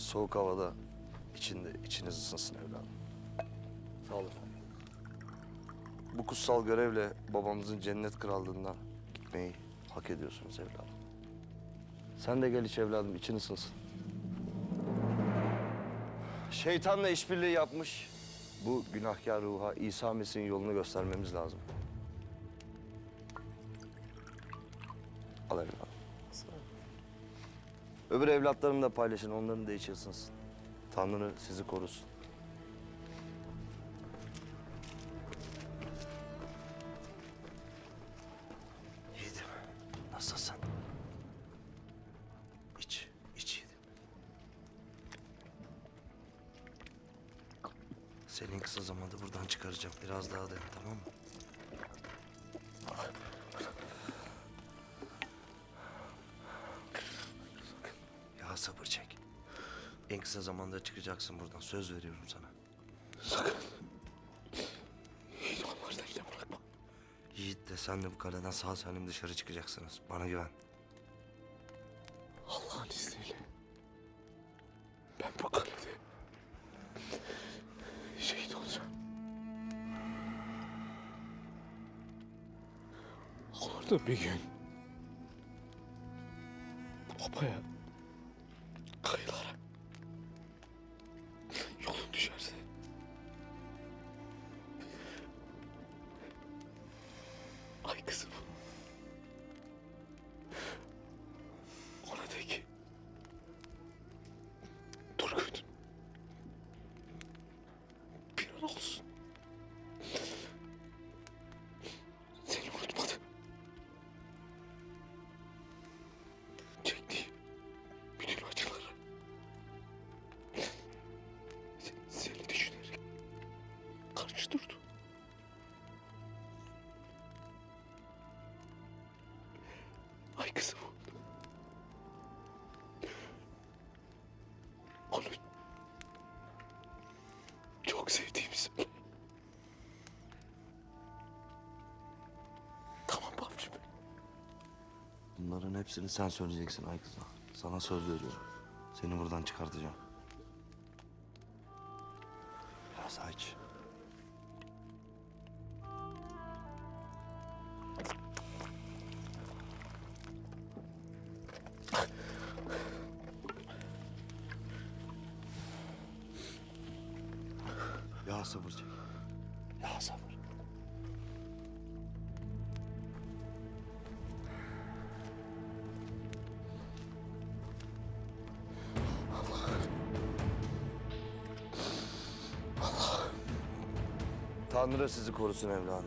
Soğuk havada içinde içiniz ısınsın evladım. Sağ ol efendim. Bu kutsal görevle babamızın cennet krallığından gitmeyi hak ediyorsunuz evladım. Sen de gel iç evladım, için ısınsın. Şeytanla işbirliği yapmış. Bu günahkar ruha İsa Mesih'in yolunu göstermemiz lazım. Al evladım. Öbür evlatlarımla paylaşın, onların da içi ısınsın. Tanrı sizi korusun. Yiğidim, nasılsın? İç, iç yiğidim. Seni en kısa zamanda buradan çıkaracağım. Biraz daha dayan, tamam mı? Sabır çek. En kısa zamanda çıkacaksın buradan. Söz veriyorum sana. Yiğit onları da yine bırakma. Yiğit de sen de bu kaleden sağ salim dışarı çıkacaksınız. Bana güven. Allah'ın izniyle. Ben bu kalede şehit olacağım. Olur da bir gün obaya, ay kızım ona de ki Turgut bir an olsun seni unutmadı. Çektiği bütün acıları se- seni düşünerek karşı durdu. Ay kızım. Onu çok sevdiğimi söyle. Tamam babacığım. Bunların hepsini sen söyleyeceksin ay kızım. Sana söz veriyorum. Seni buradan çıkartacağım. Biraz aç. Ya sabır çek. Ya sabır. Tanrı sizi korusun evladım.